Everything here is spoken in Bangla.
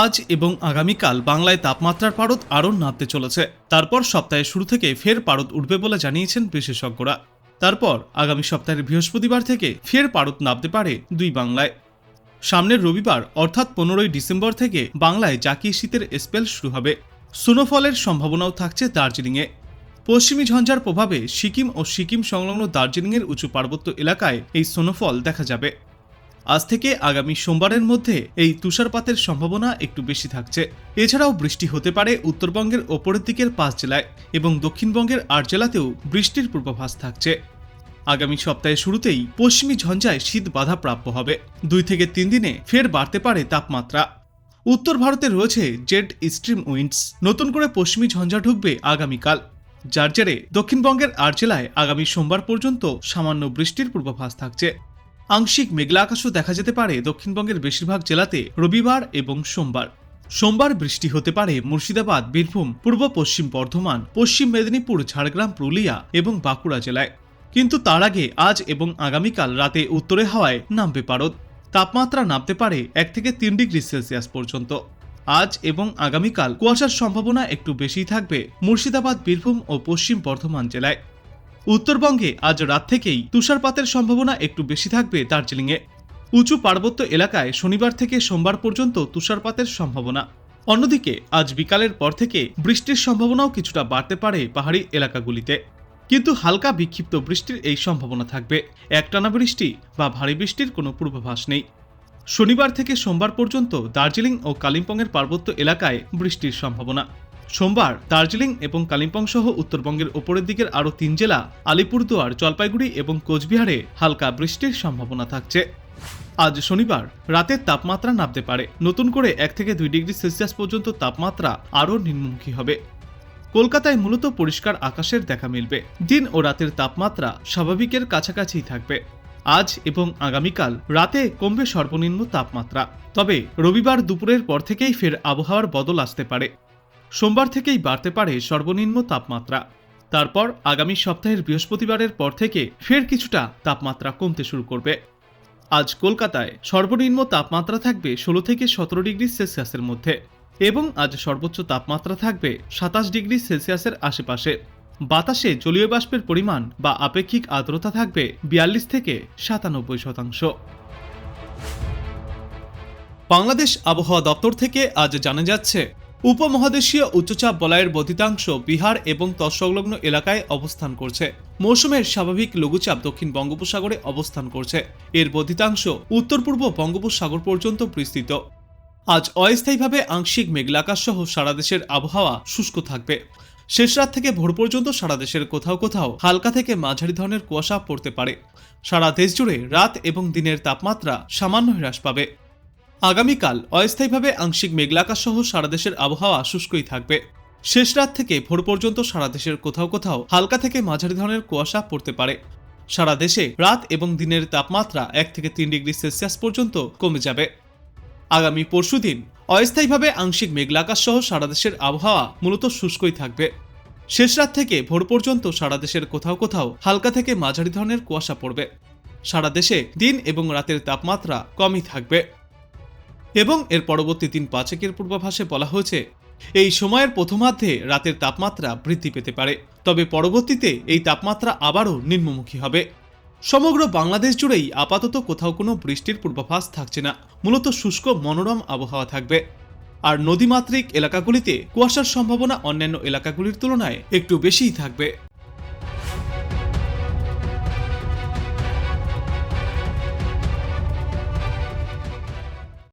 আজ এবং আগামীকাল বাংলায় তাপমাত্রার পারদ আরও নামতে চলেছে। তারপর সপ্তাহের শুরু থেকে ফের পারদ উঠবে বলে জানিয়েছেন বিশেষজ্ঞরা। তারপর আগামী সপ্তাহের বৃহস্পতিবার থেকে ফের পারদ নামতে পারে দুই বাংলায়। সামনের রবিবার, অর্থাৎ পনেরোই ডিসেম্বর থেকে বাংলায় জাকিয়ে শীতের স্পেল শুরু হবে। স্নোফলের সম্ভাবনাও থাকছে দার্জিলিংয়ে। পশ্চিমী ঝঞ্ঝার প্রভাবে সিকিম ও সিকিম সংলগ্ন দার্জিলিংয়ের উঁচু পার্বত্য এলাকায় এই স্নোফল দেখা যাবে। আজ থেকে আগামী সোমবারের মধ্যে এই তুষারপাতের সম্ভাবনা একটু বেশি থাকছে। এছাড়াও বৃষ্টি হতে পারে উত্তরবঙ্গের ওপরের দিকের পাঁচ জেলায় এবং দক্ষিণবঙ্গের আট জেলাতেও বৃষ্টির পূর্বাভাস থাকছে। আগামী সপ্তাহের শুরুতেই পশ্চিমী ঝঞ্ঝায় শীত বাধা প্রাপ্য হবে। দুই থেকে তিন দিনে ফের বাড়তে পারে তাপমাত্রা। উত্তর ভারতে রয়েছে জেড স্ট্রিম উইন্ডস। নতুন করে পশ্চিমী ঝঞ্ঝা ঢুকবে আগামীকাল। যার জেরে দক্ষিণবঙ্গের আট জেলায় আগামী সোমবার পর্যন্ত সামান্য বৃষ্টির পূর্বাভাস থাকছে। আংশিক মেঘলা আকাশও দেখা যেতে পারে দক্ষিণবঙ্গের বেশিরভাগ জেলাতে রবিবার এবং সোমবার। সোমবার বৃষ্টি হতে পারে মুর্শিদাবাদ, বীরভূম, পূর্ব পশ্চিম বর্ধমান, পশ্চিম মেদিনীপুর, ঝাড়গ্রাম, পুরুলিয়া এবং বাঁকুড়া জেলায়। কিন্তু তার আগে আজ এবং আগামীকাল রাতে উত্তরে হাওয়ায় নামবে পারদ। তাপমাত্রা নামতে পারে এক থেকে তিন ডিগ্রি সেলসিয়াস পর্যন্ত। আজ এবং আগামীকাল কুয়াশার সম্ভাবনা একটু বেশি থাকবে মুর্শিদাবাদ, বীরভূম ও পশ্চিম বর্ধমান জেলায়। উত্তরবঙ্গে আজ রাত থেকেই তুষারপাতের সম্ভাবনা একটু বেশি থাকবে দার্জিলিংয়ে। উঁচু পার্বত্য এলাকায় শনিবার থেকে সোমবার পর্যন্ত তুষারপাতের সম্ভাবনা। অন্যদিকে, আজ বিকালের পর থেকে বৃষ্টির সম্ভাবনাও কিছুটা বাড়তে পারে পাহাড়ি এলাকাগুলিতে। কিন্তু হালকা বিক্ষিপ্ত বৃষ্টির এই সম্ভাবনা থাকবে। একটানা বৃষ্টি বা ভারী বৃষ্টির কোনো পূর্বাভাস নেই। শনিবার থেকে সোমবার পর্যন্ত দার্জিলিং ও কালিম্পংয়ের পার্বত্য এলাকায় বৃষ্টির সম্ভাবনা। সোমবার দার্জিলিং এবং কালিম্পং সহ উত্তরবঙ্গের ওপরের দিকের আরও তিন জেলা, আলিপুরদুয়ার, জলপাইগুড়ি এবং কোচবিহারে হালকা বৃষ্টির সম্ভাবনা থাকছে। আজ শনিবার রাতের তাপমাত্রা নামতে পারে। নতুন করে এক থেকে দুই ডিগ্রি সেলসিয়াস পর্যন্ত তাপমাত্রা আরও নিম্নমুখী হবে। কলকাতায় মূলত পরিষ্কার আকাশের দেখা মিলবে। দিন ও রাতের তাপমাত্রা স্বাভাবিকের কাছাকাছি থাকবে। আজ এবং আগামীকাল রাতে কমবে সর্বনিম্ন তাপমাত্রা। তবে রবিবার দুপুরের পর থেকেই ফের আবহাওয়ার বদল আসতে পারে। সোমবার থেকেই বাড়তে পারে সর্বনিম্ন তাপমাত্রা। তারপর আগামী সপ্তাহের বৃহস্পতিবারের পর থেকে ফের কিছুটা তাপমাত্রা কমতে শুরু করবে। আজ কলকাতায় সর্বনিম্ন তাপমাত্রা থাকবে ষোলো থেকে সতেরো ডিগ্রি সেলসিয়াসের মধ্যে এবং আজ সর্বোচ্চ তাপমাত্রা থাকবে সাতাশ ডিগ্রি সেলসিয়াসের আশেপাশে। বাতাসে জলীয় বাষ্পের পরিমাণ বা আপেক্ষিক আর্দ্রতা থাকবে বিয়াল্লিশ থেকে সাতানব্বই শতাংশ। বাংলাদেশ আবহাওয়া দপ্তর থেকে আজ জানা যাচ্ছে উপমহাদেশীয় উচ্চচাপ বলয়ের বধিতাংশ বিহার এবং তৎসংলগ্ন এলাকায় অবস্থান করছে। মৌসুমের স্বাভাবিক লঘুচাপ দক্ষিণ বঙ্গোপসাগরে অবস্থান করছে। এর বধিতাংশ উত্তর পূর্ব বঙ্গোপসাগর পর্যন্ত বিস্তৃত। আজ অস্থায়ীভাবে আংশিক মেঘলাকাশ সহ সারা দেশের আবহাওয়া শুষ্ক থাকবে। শেষ রাত থেকে ভোর পর্যন্ত সারা দেশের কোথাও কোথাও হালকা থেকে মাঝারি ধরনের কুয়াশা পড়তে পারে। সারা দেশ জুড়ে রাত এবং দিনের তাপমাত্রা সামান্য হ্রাস পাবে। আগামীকাল অস্থায়ীভাবে আংশিক মেঘলাকাশ সহ সারা দেশের আবহাওয়া শুষ্কই থাকবে। শেষ রাত থেকে ভোর পর্যন্ত সারা দেশের কোথাও কোথাও হালকা থেকে মাঝারি ধরনের কুয়াশা পড়তে পারে। সারা দেশে রাত এবং দিনের তাপমাত্রা এক থেকে তিন ডিগ্রি সেলসিয়াস পর্যন্ত কমে যাবে। আগামী পরশুদিন অস্থায়ীভাবে আংশিক মেঘলাকাশ সহ সারা দেশের আবহাওয়া মূলত শুষ্কই থাকবে। শেষ রাত থেকে ভোর পর্যন্ত সারা দেশের কোথাও কোথাও হালকা থেকে মাঝারি ধরনের কুয়াশা পড়বে। সারা দেশে দিন এবং রাতের তাপমাত্রা কমই থাকবে। এবং এর পরবর্তী দিন পাঁচেকের পূর্বাভাসে বলা হয়েছে, এই সময়ের প্রথমার্ধে রাতের তাপমাত্রা বৃদ্ধি পেতে পারে, তবে পরবর্তীতে এই তাপমাত্রা আবারও নিম্নমুখী হবে। সমগ্র বাংলাদেশ জুড়েই আপাতত কোথাও কোনো বৃষ্টির পূর্বাভাস থাকছে না, মূলত শুষ্ক মনোরম আবহাওয়া থাকবে। আর নদীমাতৃক এলাকাগুলিতে কুয়াশার সম্ভাবনা অন্যান্য এলাকাগুলির তুলনায় একটু বেশিই থাকবে।